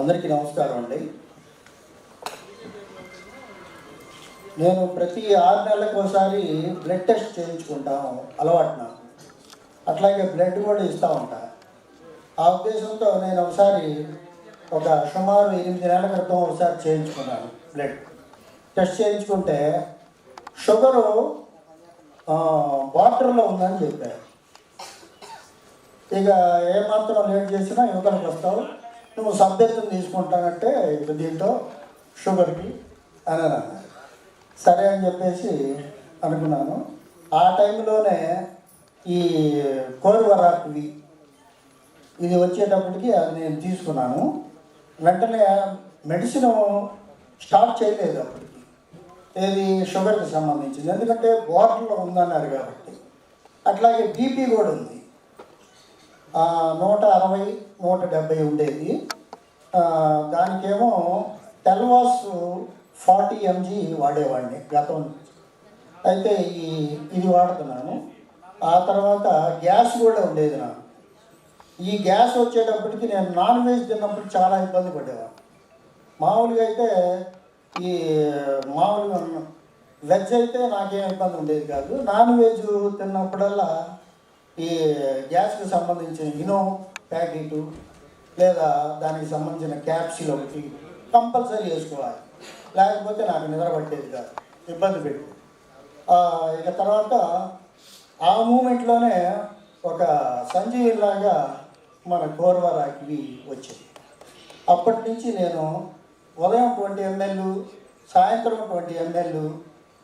అందరికీ నమస్కారం అండి. నేను ప్రతి ఆరు నెలలకు ఒకసారి బ్లడ్ టెస్ట్ చేయించుకుంటాను అలవాటున అట్లాగే బ్లడ్ కూడా ఇస్తూ ఉంటా. ఆ ఉద్దేశంతో నేను ఒకసారి ఒక సుమారు ఎనిమిది నెలల క్రితం ఒకసారి చేయించుకున్నాను బ్లడ్ టెస్ట్ చేయించుకుంటే షుగరు వాటర్లో ఉందని చెప్పారు. ఇక ఏమాత్రం లేట్ చేసినా యువతలకు వస్తావు. నువ్వు సభ్యత్వం తీసుకుంటానంటే ఇప్పుడు దీంతో షుగర్కి అని అన్నారు సరే అని చెప్పేసి అనుకున్నాను. ఆ టైంలోనే ఈ కోరువరాకువి ఇది వచ్చేటప్పటికి అది నేను తీసుకున్నాను. వెంటనే మెడిసిన్ స్టార్ట్ చేయలేదు అప్పటికి. ఏది? షుగర్కి సంబంధించింది. ఎందుకంటే బాటిల్లో ఉందన్నారు కాబట్టి. అట్లాగే బీపీ కూడా ఉంది. నూట అరవై నూట డెబ్బై ఉండేది దానికేమో టెల్వాస్ ఫార్టీ ఎంజీ వాడేవాడిని గతం. అయితే ఈ ఇది వాడుతున్నాను. ఆ తర్వాత గ్యాస్ కూడా ఉండేది నాకు. ఈ గ్యాస్ వచ్చేటప్పటికి నేను నాన్ వెజ్ తిన్నప్పుడు చాలా ఇబ్బంది పడేవాడిని. మామూలుగా అయితే ఈ మామూలుగా వెజ్ అయితే నాకేం ఇబ్బంది ఉండేది కాదు. నాన్ వెజ్ తిన్నప్పుడల్లా ఈ గ్యాస్కి సంబంధించిన ఇనో ప్యాకెట్ లేదా దానికి సంబంధించిన క్యాప్సిల్ ఒకటి కంపల్సరీ వేసుకోవాలి. లేకపోతే నాకు నిద్ర పట్టేది కాదు. ఇబ్బంది పెట్టి. ఇక తర్వాత ఆ మూమెంట్లోనే ఒక సంజీవిలాగా మన కోర్వరాకి వచ్చింది. అప్పటి నుంచి నేను ఉదయం ట్వంటీ ఎంఎల్ సాయంత్రం ట్వంటీ ఎంఎల్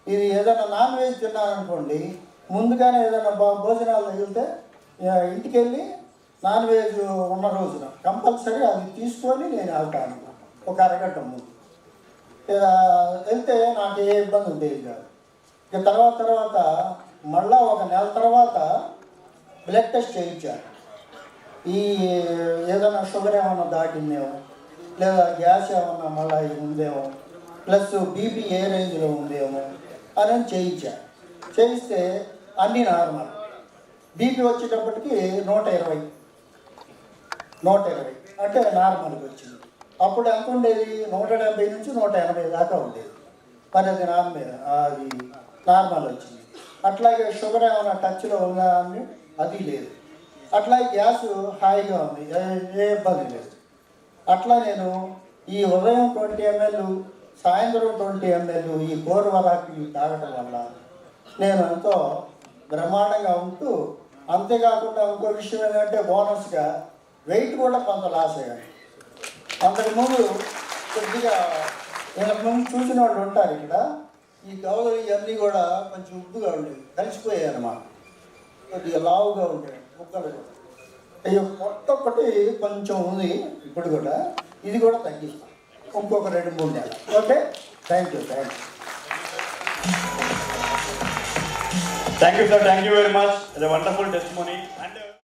ఇది ఏదైనా నాన్ వెజ్ తిన్నారనుకోండి ముందుగానే ఏదైనా భోజనాలు తగిలితే ఇంటికి వెళ్ళి నాన్ వెజ్ ఉన్న రోజున కంపల్సరీ అది తీసుకొని నేను వెళ్తాను. ఒక అరగంట ముందు. ఇక వెళ్తే నాకు ఏ ఇబ్బంది ఉండేది కాదు. ఇక తర్వాత తర్వాత మళ్ళా ఒక నెల తర్వాత బ్లడ్ టెస్ట్ చేయించారు ఈ ఏదైనా షుగర్ ఏమన్నా దాటిందేమో లేదా గ్యాస్ ఏమన్నా మళ్ళీ ఉందేమో ప్లస్ బీపీ ఏ రేంజ్లో ఉందేమో అని చేయించారు చేయిస్తే అన్నీ నార్మల్ బీపీ వచ్చేటప్పటికి నూట ఇరవై. నూట ఇరవై. అంటే నార్మల్కి వచ్చింది. అప్పుడు ఎంత ఉండేది? నూట డెబ్బై నుంచి నూట ఎనభై దాకా ఉండేది. మరి అది నార్మల్ అది నార్మల్ వచ్చింది. అట్లాగే షుగర్ ఏమైనా టచ్లో ఉందా అని? అది లేదు. అట్లాగే గ్యాస్ హాయిగా ఉంది. ఏ- ఏ ఇబ్బంది లేదు. అట్లా నేను ఈ ఉదయం ట్వంటీ ఎంఎల్ సాయంత్రం ట్వంటీ ఎంఎల్ ఈ కోరువరాకి తాగటం వల్ల నేను ఎంతో బ్రహ్మాండంగా ఉంటూ అంతేకాకుండా ఇంకో విషయం ఏంటంటే బోనస్గా వెయిట్ కూడా కొంత లాస్ అయ్యాను అంతకుముందు కొద్దిగా ఇంతకుముందు చూసిన వాళ్ళు ఉంటారు ఇక్కడ. ఈ గౌరవ ఇవన్నీ కూడా కొంచెం ఉబ్బుగా ఉండేవి కలిసిపోయాయి అన్నమాట కొద్దిగా లావుగా ఉండేవి ముక్కలు కూడా. అయ్యో కొత్త ఒకటి కొంచెం ఉంది ఇప్పుడు కూడా. ఇది కూడా తగ్గిస్తాం. ఇంకొక రెండు మూడు నెలలు. Okay? Thank you thank you thank you sir thank you very much ఇది వండర్ఫుల్ టెస్ట్ మనీ అండ్